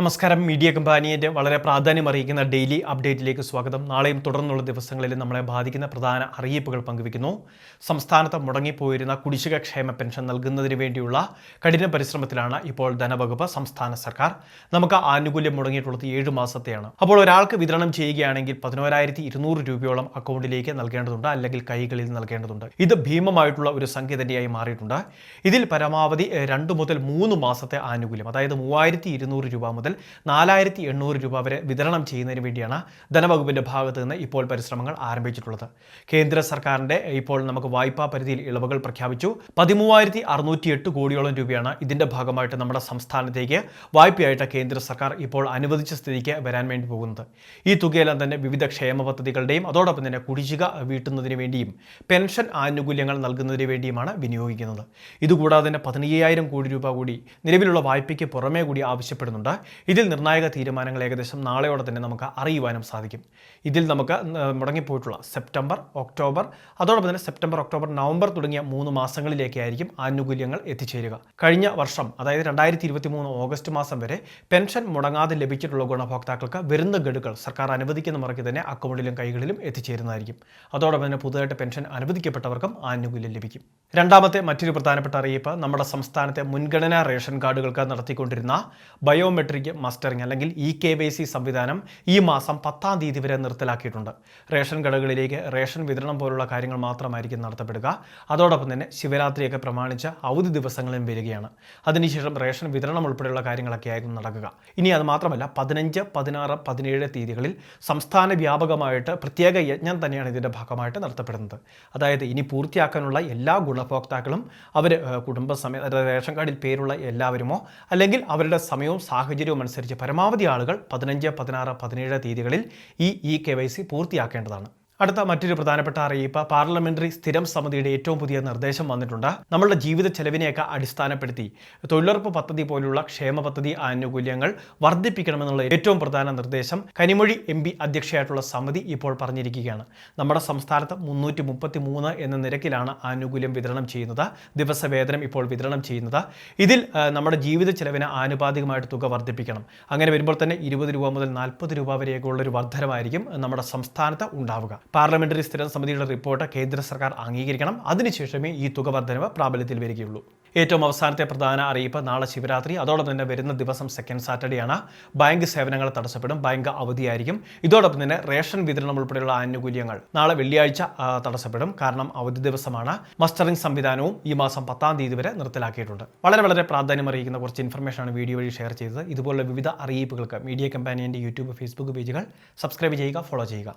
നമസ്കാരം. മീഡിയ കമ്പാനിയുടെ വളരെ പ്രാധാന്യം അറിയിക്കുന്ന ഡെയിലി അപ്ഡേറ്റിലേക്ക് സ്വാഗതം. നാളെയും തുടർന്നുള്ള ദിവസങ്ങളിൽ നമ്മളെ ബാധിക്കുന്ന പ്രധാന അറിയിപ്പുകൾ പങ്കുവയ്ക്കുന്നു. സംസ്ഥാനത്ത് മുടങ്ങിപ്പോയിരുന്ന കുടിശ്ശിക ക്ഷേമ പെൻഷൻ നൽകുന്നതിന് വേണ്ടിയുള്ള കഠിന പരിശ്രമത്തിലാണ് ഇപ്പോൾ ധനവകുപ്പ് സംസ്ഥാന സർക്കാർ. നമുക്ക് ആനുകൂല്യം മുടങ്ങിയിട്ടുള്ളത് ഏഴ് മാസത്തെയാണ്. അപ്പോൾ ഒരാൾക്ക് വിതരണം ചെയ്യുകയാണെങ്കിൽ പതിനോരായിരത്തി ഇരുന്നൂറ് രൂപയോളം അക്കൗണ്ടിലേക്ക് നൽകേണ്ടതുണ്ട് അല്ലെങ്കിൽ കൈകളിൽ നൽകേണ്ടതുണ്ട്. ഇത് ഭീമമായിട്ടുള്ള ഒരു സംഖ്യ തന്നെയായി മാറിയിട്ടുണ്ട്. ഇതിൽ പരമാവധി രണ്ട് മുതൽ മൂന്ന് മാസത്തെ ആനുകൂല്യം അതായത് മൂവായിരത്തി രൂപ മുതൽ നാലായിരത്തി എണ്ണൂറ് രൂപ വരെ വിതരണം ചെയ്യുന്നതിന് വേണ്ടിയാണ് ധനവകുപ്പിന്റെ ഭാഗത്ത് നിന്ന് ഇപ്പോൾ പരിശ്രമങ്ങൾ ആരംഭിച്ചിട്ടുള്ളത്. കേന്ദ്ര സർക്കാരിന്റെ ഇപ്പോൾ നമുക്ക് വായ്പാ പരിധിയിൽ ഇളവുകൾ പ്രഖ്യാപിച്ചു. പതിമൂവായിരത്തി അറുന്നൂറ്റി എട്ട് കോടിയോളം രൂപയാണ് ഇതിന്റെ ഭാഗമായിട്ട് നമ്മുടെ സംസ്ഥാനത്തേക്ക് വായ്പയായിട്ട് കേന്ദ്ര സർക്കാർ ഇപ്പോൾ അനുവദിച്ച സ്ഥിതിക്ക് വരാൻ വേണ്ടി പോകുന്നത്. ഈ തുകയെല്ലാം തന്നെ വിവിധ ക്ഷേമ പദ്ധതികളുടെയും അതോടൊപ്പം തന്നെ കുടിശ്ശിക വീട്ടുന്നതിന് വേണ്ടിയും പെൻഷൻ ആനുകൂല്യങ്ങൾ നൽകുന്നതിന് വേണ്ടിയുമാണ് വിനിയോഗിക്കുന്നത്. ഇതുകൂടാതെ തന്നെ പതിനയ്യായിരം കോടി രൂപ കൂടി നിലവിലുള്ള വായ്പയ്ക്ക് പുറമേ കൂടി ആവശ്യപ്പെടുന്നുണ്ട്. ഇതിൽ നിർണായക തീരുമാനങ്ങൾ ഏകദേശം നാളെയോടെ തന്നെ നമുക്ക് അറിയുവാനും സാധിക്കും. ഇതിൽ നമുക്ക് മുടങ്ങിപ്പോയിട്ടുള്ള സെപ്റ്റംബർ ഒക്ടോബർ അതോടൊപ്പം തന്നെ സെപ്റ്റംബർ ഒക്ടോബർ നവംബർ തുടങ്ങിയ മൂന്ന് മാസങ്ങളിലേക്കായിരിക്കും ആനുകൂല്യങ്ങൾ എത്തിച്ചേരുക. കഴിഞ്ഞ വർഷം അതായത് രണ്ടായിരത്തി ഇരുപത്തി മൂന്ന് ഓഗസ്റ്റ് മാസം വരെ പെൻഷൻ മുടങ്ങാതെ ലഭിച്ചിട്ടുള്ള ഗുണഭോക്താക്കൾക്ക് വരുന്ന ഗഡുക്കൾ സർക്കാർ അനുവദിക്കുന്ന മുറയ്ക്ക് തന്നെ അക്കൗണ്ടിലും കൈകളിലും എത്തിച്ചേരുന്നതായിരിക്കും. അതോടൊപ്പം തന്നെ പുതുതായിട്ട് പെൻഷൻ അനുവദിക്കപ്പെട്ടവർക്കും ആനുകൂല്യം ലഭിക്കും. രണ്ടാമത്തെ മറ്റൊരു പ്രധാനപ്പെട്ട അറിയിപ്പ് നമ്മുടെ സംസ്ഥാനത്തെ മുൻഗണനാ റേഷൻ കാർഡുകൾക്ക് നടത്തിക്കൊണ്ടിരുന്ന ബയോമെട്രിക് മസ്റ്ററിംഗ് അല്ലെങ്കിൽ ഇ കെ വൈ സി സംവിധാനം ഈ മാസം പത്താം തീയതി വരെ നിർത്തലാക്കിയിട്ടുണ്ട്. റേഷൻ കടകളിലേക്ക് റേഷൻ വിതരണം പോലുള്ള കാര്യങ്ങൾ മാത്രമായിരിക്കും നടത്തപ്പെടുക. അതോടൊപ്പം തന്നെ ശിവരാത്രിയൊക്കെ പ്രമാണിച്ച് അവധി ദിവസങ്ങളും വരികയാണ്. അതിനുശേഷം റേഷൻ വിതരണം ഉൾപ്പെടെയുള്ള കാര്യങ്ങളൊക്കെ ആയിരുന്നു നടക്കുക. ഇനി അത് മാത്രമല്ല പതിനഞ്ച് പതിനാറ് പതിനേഴ് തീയതികളിൽ സംസ്ഥാന വ്യാപകമായിട്ട് പ്രത്യേക യജ്ഞം തന്നെയാണ് ഇതിന്റെ ഭാഗമായിട്ട് നടത്തപ്പെടുന്നത്. അതായത് ഇനി പൂർത്തിയാക്കാനുള്ള എല്ലാ ഗുണഭോക്താക്കളും അവർ കുടുംബസമയ റേഷൻ കാർഡിൽ പേരുള്ള എല്ലാവരുമോ അല്ലെങ്കിൽ അവരുടെ സമയവും സാഹചര്യവും അനുസരിച്ച് പരമാവധി ആളുകൾ പതിനഞ്ച് പതിനാറ് പതിനേഴ് തീയതികളിൽ ഈ ഇ കെ വൈ സി പൂർത്തിയാക്കേണ്ടതാണ്. അടുത്ത മറ്റൊരു പ്രധാനപ്പെട്ട അറിയിപ്പ്. പാർലമെന്ററി സ്ഥിരം സമിതിയുടെ ഏറ്റവും പുതിയ നിർദ്ദേശം വന്നിട്ടുണ്ട്. നമ്മളുടെ ജീവിത ചെലവിനെയൊക്കെ അടിസ്ഥാനപ്പെടുത്തി തൊഴിലുറപ്പ് പദ്ധതി പോലുള്ള ക്ഷേമ പദ്ധതി ആനുകൂല്യങ്ങൾ വർദ്ധിപ്പിക്കണമെന്നുള്ള ഏറ്റവും പ്രധാന നിർദ്ദേശം കനിമൊഴി എം പി അധ്യക്ഷയായിട്ടുള്ള സമിതി ഇപ്പോൾ പറഞ്ഞിരിക്കുകയാണ്. നമ്മുടെ സംസ്ഥാനത്ത് മുന്നൂറ്റി മുപ്പത്തി മൂന്ന് എന്ന നിരക്കിലാണ് ആനുകൂല്യം വിതരണം ചെയ്യുന്നത്. ദിവസവേതനം ഇപ്പോൾ വിതരണം ചെയ്യുന്നത്. ഇതിൽ നമ്മുടെ ജീവിത ചെലവിന് ആനുപാതികമായിട്ട് തുക വർദ്ധിപ്പിക്കണം. അങ്ങനെ വരുമ്പോൾ തന്നെ ഇരുപത് രൂപ മുതൽ നാൽപ്പത് രൂപ വരെയൊക്കെ ഉള്ള ഒരു വർധനമായിരിക്കും നമ്മുടെ സംസ്ഥാനത്ത് ഉണ്ടാവുക. പാർലമെന്ററി സ്ഥിരം സമിതിയുടെ റിപ്പോർട്ട് കേന്ദ്ര സർക്കാർ അംഗീകരിക്കണം. അതിനുശേഷമേ ഈ തുക വർധനവ് പ്രാബല്യത്തിൽ വരികയുള്ളൂ. ഏറ്റവും അവസാനത്തെ പ്രധാന അറിയിപ്പ് നാളെ ശിവരാത്രി. അതോടൊപ്പം തന്നെ വരുന്ന ദിവസം സെക്കൻഡ് സാറ്റർഡേ ആണ്. ബാങ്ക് സേവനങ്ങൾ തടസ്സപ്പെടും. ബാങ്ക് അവധിയായിരിക്കും. ഇതോടൊപ്പം തന്നെ റേഷൻ വിതരണം ഉൾപ്പെടെയുള്ള ആനുകൂല്യങ്ങൾ നാളെ വെള്ളിയാഴ്ച തടസ്സപ്പെടും. കാരണം അവധി ദിവസമാണ്. മസ്റ്ററിംഗ് സംവിധാനവും ഈ മാസം പത്താം തീയതി വരെ നിർത്തലാക്കിയിട്ടുണ്ട്. വളരെ വളരെ പ്രാധാന്യം അറിയിക്കുന്ന കുറച്ച് ഇൻഫർമേഷനാണ് വീഡിയോ വഴി ഷെയർ ചെയ്തത്. ഇതുപോലുള്ള വിവിധ അറിയിപ്പുകൾക്ക് മീഡിയ കമ്പാനിയന്റെ യൂട്യൂബ് ഫേസ്ബുക്ക് പേജുകൾ സബ്സ്ക്രൈബ് ചെയ്യുക ഫോളോ ചെയ്യുക.